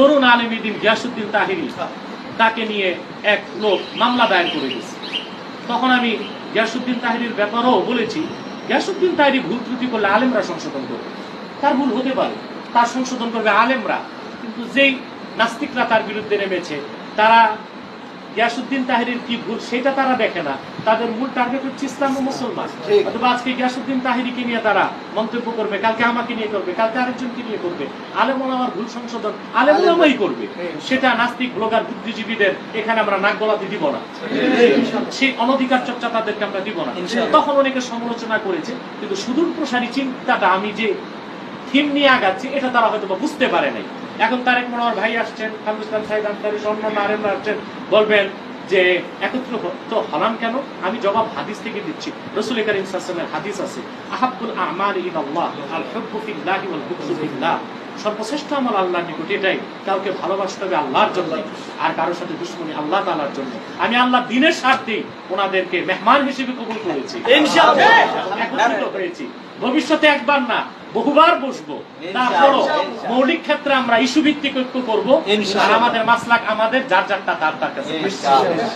তরুণ আলমীদিন গিয়াসুদ্দিন তাহিরি তাকে নিয়ে এক লোক মামলা দায়ের করে দিয়েছে। তখন আমি গিয়াসুদ্দিন তাহিরির ব্যাপারও বলেছি গিয়াসুদ্দিন তাহিরি ভুল ত্রুটি করলে আলেমরা সংশোধন করবে। তার ভুল হতে পারে, তার সংশোধন করবে আলেমরা, কিন্তু যেই নাস্তিকরা তার বিরুদ্ধে নেমেছে, তারা গিয়াসুদ্দিন তাহিরির কি ভুল সেটা তারা দেখে না। তাদের মূল টার্গেট হচ্ছে ইসলাম ও মুসলমান। অথবা আজকে গিয়াসুদ্দিন তাহিরিকে নিয়ে তারা মন্তব্য করবে কালকে আমাকে নিয়ে করবে কালকে আরেকজনকে নিয়ে করবে। আলেমন আমার ভুল সংশোধন আলেমুলামাই করবে। সেটা নাস্তিক ব্লগার বুদ্ধিজীবীদের এখানে আমরা নাক গলাতে দিব না। সেই অনধিকার চর্চা তাদেরকে আমরা দিব না। তখন অনেকে সমালোচনা করেছে কিন্তু সুদূর প্রসারী চিন্তাটা আমি যে থিম নিয়ে আগাচ্ছি এটা তারা হয়তো বুঝতে পারে নাই। এখন তারেক মনোহর ভাই আসছেন ইসলাম সাহেব আনসারি অন্য নারেমরা আসছেন বলবেন যে একত্র তো হলাম কেন? আমি জবাব হাদিস থেকে দিচ্ছি। রসুল করিম সাল্লামের হাদিস আছে আহাব্বুল আমাল ইলাল্লাহ আল হুব্বু ফিল্লাহি ওয়াল ফিল্লাহ। সর্বশ্রেষ্ঠ আমল আল্লাহর নিকট এটাই কাউকে ভালোবাসতে হবে আল্লাহর জন্য আর কারোর সাথে দুশ্মনী আল্লাহ তাআলার জন্য। আমি আল্লাহ দিনের স্বার্থে ওনাদেরকে মেহমান হিসেবে কবুল করেছি। ভবিষ্যতে একবার না বহুবার বসবো। তারপরও মৌলিক ক্ষেত্রে আমরা ইস্যু ভিত্তিক ঐক্য করব। আর আমাদের মাসলাক আমাদের যার যারটা তার তার কাছে। ইনশাআল্লাহ।